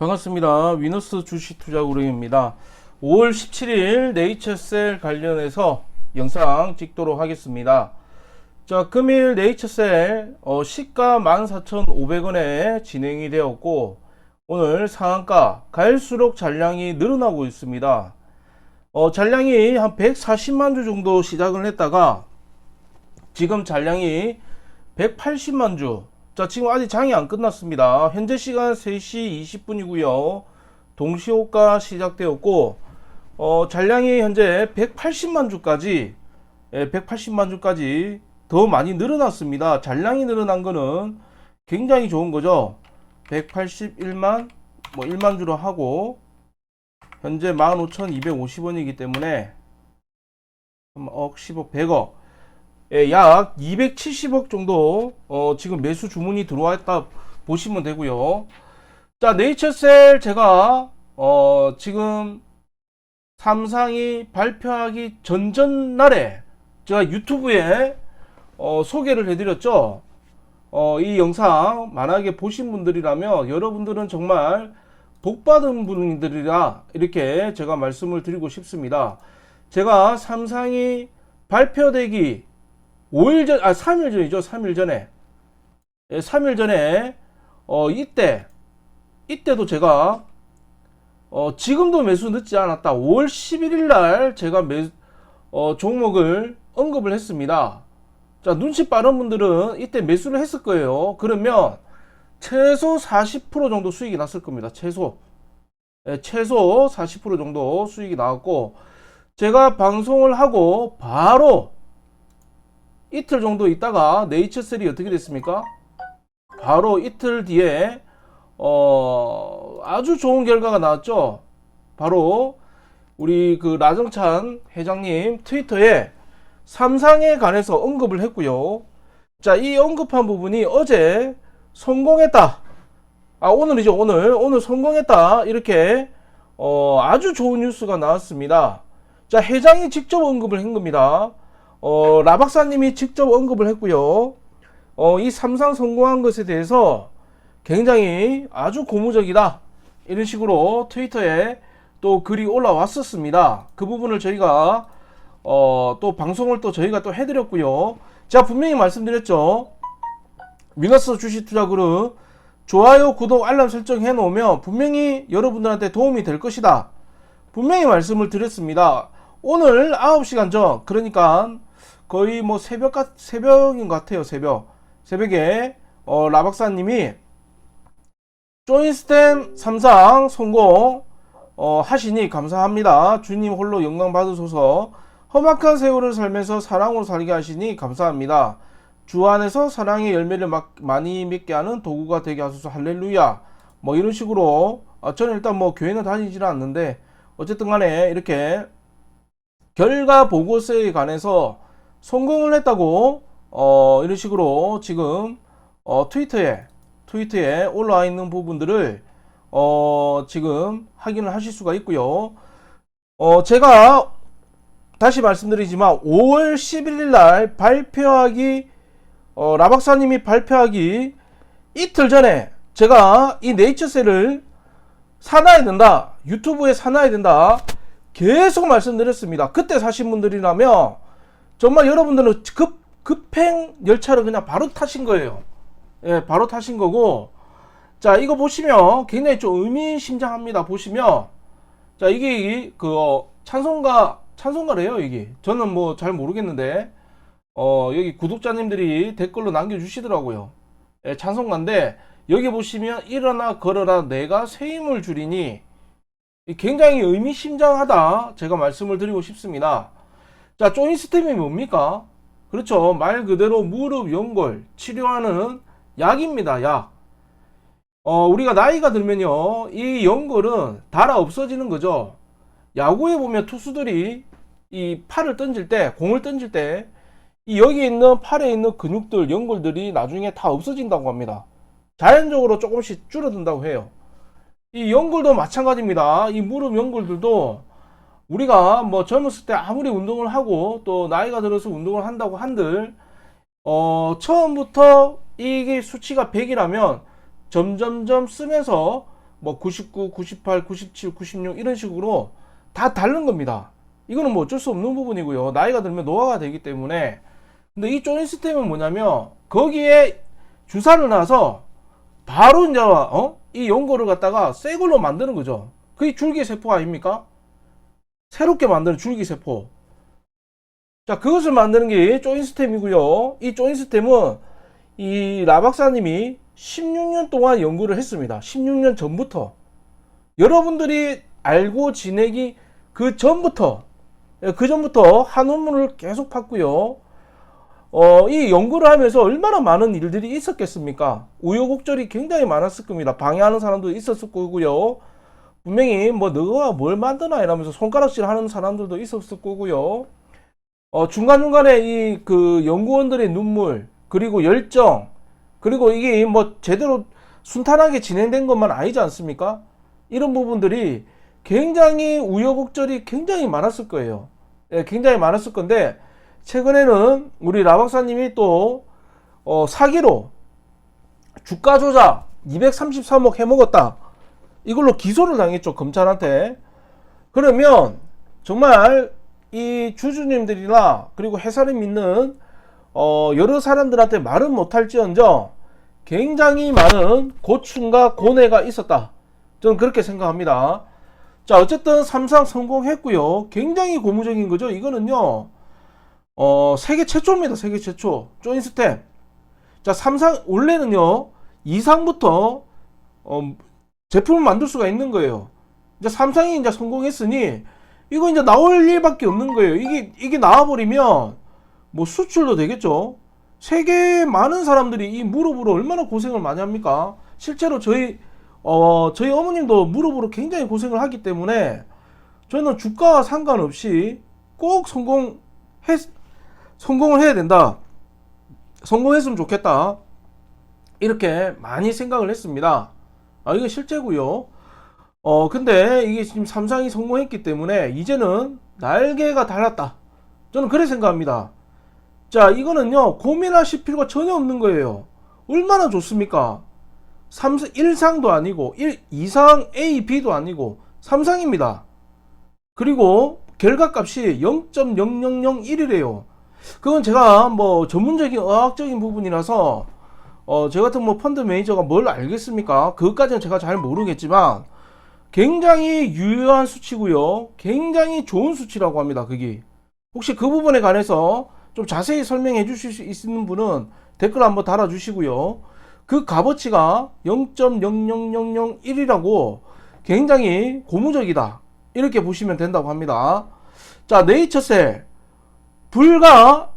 반갑습니다. 위너스 주식 투자 그룹입니다. 5월 17일 네이처셀 관련해서 영상 찍도록 하겠습니다. 자, 금일 네이처셀 어, 시가 14,500원에 진행이 되었고 오늘 상한가 갈수록 잔량이 늘어나고 있습니다. 어, 잔량이 한 140만 주 정도 시작을 했다가 지금 잔량이 180만 주. 자, 지금 아직 장이 안 끝났습니다. 현재 시간 3시 20분이고요. 동시호가 시작되었고 어, 잔량이 현재 180만 주까지 예, 180만 주까지 더 많이 늘어났습니다. 잔량이 늘어난 거는 굉장히 좋은 거죠. 181만 뭐 1만 주로 하고 현재 15,250원이기 때문에 억 10억 100억 예, 약 270억 정도 어, 지금 매수 주문이 들어왔다 보시면 되고요. 자 네이처셀 제가 어, 지금 삼상이 발표하기 전전날에 제가 유튜브에 어, 소개를 해드렸죠. 어, 이 영상 만약에 보신 분들이라면 여러분들은 정말 복받은 분들이라 이렇게 제가 말씀을 드리고 싶습니다. 제가 삼상이 발표되기 5일 전, 아, 3일 전이죠. 3일 전에. 예, 3일 전에, 어, 이때, 이때도 제가, 어, 지금도 매수 늦지 않았다. 5월 11일 날 제가 매, 어, 종목을 언급을 했습니다. 자, 눈치 빠른 분들은 이때 매수를 했을 거예요. 그러면 최소 40% 정도 수익이 났을 겁니다. 최소. 예, 최소 40% 정도 수익이 나왔고, 제가 방송을 하고 바로 이틀 정도 있다가 네이처셀이 어떻게 됐습니까? 바로 이틀 뒤에 어, 아주 좋은 결과가 나왔죠. 바로 우리 그 라정찬 회장님 트위터에 삼상에 관해서 언급을 했고요. 자, 이 언급한 부분이 어제 성공했다. 아, 오늘이죠. 오늘. 오늘 성공했다. 이렇게 어, 아주 좋은 뉴스가 나왔습니다. 자, 회장이 직접 언급을 한 겁니다. 어, 라 박사님이 직접 언급을 했고요. 어, 이 삼상 성공한 것에 대해서 굉장히 아주 고무적이다. 이런 식으로 트위터에 또 글이 올라왔었습니다. 그 부분을 저희가 어, 또 방송을 또 저희가 또 해드렸고요. 제가 분명히 말씀드렸죠. 위너스 주식 투자 그룹 좋아요, 구독, 알람 설정 해 놓으면 분명히 여러분들한테 도움이 될 것이다. 분명히 말씀을 드렸습니다. 오늘 9시간 전, 그러니까 거의 뭐 새벽, 같- 새벽인 것 같아요, 새벽. 새벽에, 어, 라박사님이 조인스템 삼상 성공, 어, 하시니 감사합니다. 주님 홀로 영광 받으소서 험악한 세월을 살면서 사랑으로 살게 하시니 감사합니다. 주 안에서 사랑의 열매를 막, 많이 맺게 하는 도구가 되게 하소서 할렐루야. 뭐 이런 식으로, 아, 저는 일단 뭐 교회는 다니지는 않는데, 어쨌든 간에 이렇게 결과 보고서에 관해서 성공을 했다고 어, 이런 식으로 지금 어, 트위터에 트위터에 올라와 있는 부분들을 어, 지금 확인을 하실 수가 있고요. 어, 제가 다시 말씀드리지만 5월 11일 날 발표하기 어, 라박사님이 발표하기 이틀 전에 제가 이 네이처셀을 사놔야 된다. 유튜브에 사놔야 된다. 계속 말씀드렸습니다. 그때 사신 분들이라면 정말 여러분들은 급 급행 열차를 그냥 바로 타신 거예요. 예, 바로 타신 거고 자 이거 보시면 굉장히 좀 의미심장합니다. 보시면 자 이게 그 어, 찬송가 찬송가래요 이게 저는 뭐 잘 모르겠는데 어 여기 구독자님들이 댓글로 남겨 주시더라고요. 예, 찬송가인데 여기 보시면 일어나 걸어라 내가 주리니 이 굉장히 의미심장하다 제가 말씀을 드리고 싶습니다. 자, 조인스템이 뭡니까? 그렇죠. 말 그대로 무릎 연골 치료하는 약입니다. 약. 어, 우리가 나이가 들면요. 이 연골은 달아 없어지는 거죠. 야구에 보면 투수들이 이 팔을 던질 때, 공을 던질 때, 이 여기 있는 팔에 있는 근육들, 연골들이 나중에 다 없어진다고 합니다. 자연적으로 조금씩 줄어든다고 해요. 이 연골도 마찬가지입니다. 이 무릎 연골들도 우리가 뭐 젊었을 때 아무리 운동을 하고 또 나이가 들어서 운동을 한다고 한들 어 처음부터 이게 수치가 100이라면 점점점 쓰면서 뭐 99, 98, 97, 96 이런 식으로 다 다른 겁니다. 이거는 뭐 어쩔 수 없는 부분이고요. 나이가 들면 노화가 되기 때문에. 근데 이 조인 시스템은 뭐냐면 거기에 주사를 놔서 바로 이제 어? 이 연고를 갖다가 새 걸로 만드는 거죠. 그게 줄기세포 아닙니까? 새롭게 만드는 줄기세포. 자, 그것을 만드는 게 조인 시스템이고요. 이 조인 시스템은 이 라박사님이 16년 동안 연구를 했습니다. 16년 전부터. 여러분들이 알고 지내기 그 전부터, 예, 그 전부터 한원문을 계속 팠고요. 어, 이 연구를 하면서 얼마나 많은 일들이 있었겠습니까? 우여곡절이 굉장히 많았을 겁니다. 방해하는 사람도 있었을 거고요. 분명히 뭐 너가 뭘 만드나 이러면서 손가락질 하는 사람들도 있었을 거고요. 어, 중간중간에 이 그 연구원들의 눈물, 그리고 열정, 그리고 이게 뭐 제대로 순탄하게 진행된 것만 아니지 않습니까? 이런 부분들이 굉장히 우여곡절이 굉장히 많았을 거예요. 예, 굉장히 많았을 건데, 최근에는 우리 라박사님이 또, 어, 사기로 주가 조작 233억 해먹었다. 이걸로 기소를 당했죠, 검찰한테. 그러면 정말 이 주주님들이나 그리고 회사를 믿는 어, 여러 사람들한테 말은 못할지언정 굉장히 많은 고충과 고뇌가 있었다. 저는 그렇게 생각합니다. 자, 어쨌든 삼상 성공했고요. 굉장히 고무적인 거죠. 이거는요, 어, 세계 최초입니다. 세계 최초. 조인 스텝. 자, 삼상, 원래는요, 이상부터, 어, 제품을 만들 수가 있는 거예요. 이제 삼상이 이제 성공했으니, 이거 이제 나올 일밖에 없는 거예요. 이게, 이게 나와버리면, 뭐 수출도 되겠죠. 세계 많은 사람들이 이 무릎으로 얼마나 고생을 많이 합니까? 실제로 저희 어 저희 어머님도 무릎으로 굉장히 고생을 하기 때문에 저희는 주가와 상관없이 꼭 성공해 성공을 해야 된다. 성공했으면 좋겠다. 이렇게 많이 생각을 했습니다. 아 이거 실제고요. 어 근데 이게 지금 삼상이 성공했기 때문에 이제는 날개가 달랐다. 저는 그래 생각합니다. 자, 이거는요, 고민하실 필요가 전혀 없는 거예요. 얼마나 좋습니까? 3, 1상도 아니고, 1, 2상 A, B도 아니고, 3상입니다. 그리고 결과값이 0.0001이래요. 그건 제가 뭐 전문적인 의학적인 부분이라서, 어, 저 같은 뭐 펀드 매니저가 뭘 알겠습니까? 그것까지는 제가 잘 모르겠지만, 굉장히 유효한 수치고요. 굉장히 좋은 수치라고 합니다, 그게. 혹시 그 부분에 관해서 좀 자세히 설명해 주실 수 있는 분은 댓글 한번 달아 주시고요. 그 값어치가 0.00001이라고 굉장히 고무적이다. 이렇게 보시면 된다고 합니다. 자, 네이처셀. 불과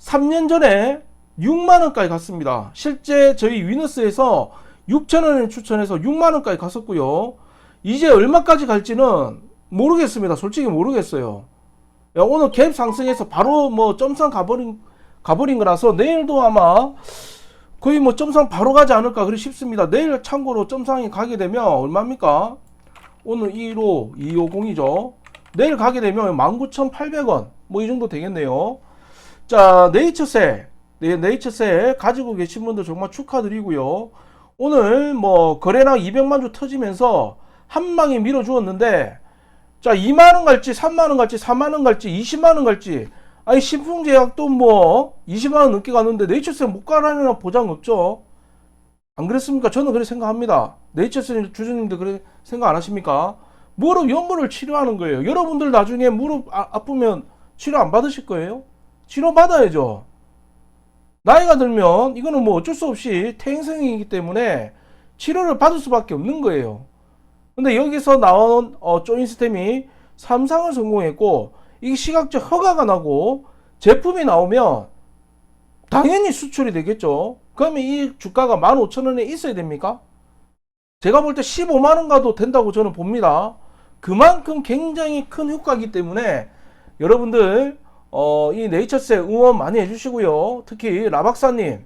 3년 전에 6만원까지 갔습니다. 실제 저희 위너스에서 6천원을 추천해서 6만원까지 갔었고요. 이제 얼마까지 갈지는 모르겠습니다. 솔직히 모르겠어요. 야, 오늘 갭 상승해서 바로 뭐 점상 가버린 가버린 거라서 내일도 아마 거의 뭐 점상 바로 가지 않을까 그리 싶습니다. 내일 참고로 점상이 가게 되면 얼마입니까? 오늘 1호 250이죠. 내일 가게 되면 19,800원 뭐 이 정도 되겠네요. 자 네이처셀 네, 네이처셀 가지고 계신 분들 정말 축하드리고요. 오늘 뭐 거래량 200만 주 터지면서 한 방에 밀어주었는데 자, 2만 원 갈지, 3만 원 갈지, 4만 원 갈지, 20만 원 갈지. 아니, 신풍제약도 뭐, 20만 원 넘게 갔는데, 네이처셀 못 가라는 보장 없죠? 안 그랬습니까? 저는 그렇게 생각합니다. 네이처셀 주주님들 그렇게 생각 안 하십니까? 무릎 연물을 치료하는 거예요. 여러분들 나중에 무릎 아, 아프면 치료 안 받으실 거예요? 치료 받아야죠. 나이가 들면, 이거는 뭐 어쩔 수 없이 태행성이기 때문에 치료를 받을 수밖에 없는 거예요. 근데 여기서 나온 어, 조인스템이 삼상을 성공했고 이게 시각적 허가가 나고 제품이 나오면 당연히 수출이 되겠죠. 그러면 이 주가가 15,000원에 있어야 됩니까? 제가 볼 때 15만원 가도 된다고 저는 봅니다. 그만큼 굉장히 큰 효과이기 때문에 여러분들 어, 이 네이처스에 응원 많이 해주시고요. 특히 라박사님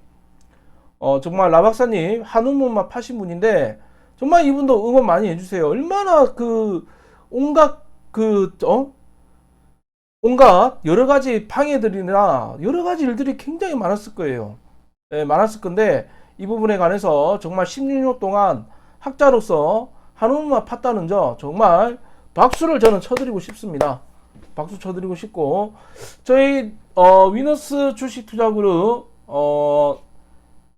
어, 정말 라박사님 한우문만 파신 분인데 정말 이분도 응원 많이 해주세요. 얼마나 그 온갖 그 어? 온갖 여러 가지 방해들이나 여러 가지 일들이 굉장히 많았을 거예요. 네, 많았을 건데 이 부분에 관해서 정말 16년 동안 학자로서 한우만 팠다는 점 정말 박수를 저는 쳐드리고 싶습니다. 박수 쳐드리고 싶고 저희 어, 위너스 주식 투자 그룹 어,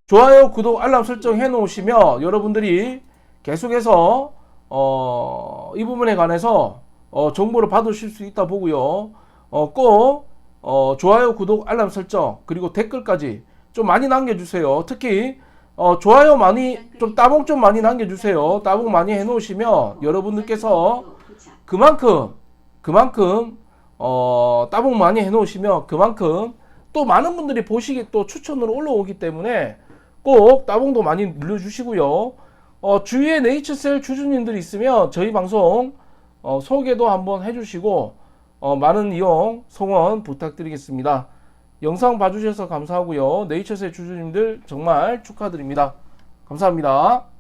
좋아요, 구독, 알람 설정 해 놓으시면 여러분들이 계속해서 어, 이 부분에 관해서 어, 정보를 받으실 수 있다 보고요. 어, 꼭 어, 좋아요, 구독, 알람 설정 그리고 댓글까지 좀 많이 남겨주세요. 특히 어, 좋아요 많이 좀 따봉 좀 많이 남겨주세요. 따봉 많이 해놓으시면 여러분들께서 그만큼 그만큼 어, 따봉 많이 해놓으시면 그만큼 또 많은 분들이 보시기 또 추천으로 올라오기 때문에 꼭 따봉도 많이 눌러주시고요. 어, 주위에 네이처셀 주주님들 있으면 저희 방송 어, 소개도 한번 해주시고 어, 많은 이용 성원 부탁드리겠습니다. 영상 봐주셔서 감사하고요. 네이처셀 주주님들 정말 축하드립니다. 감사합니다.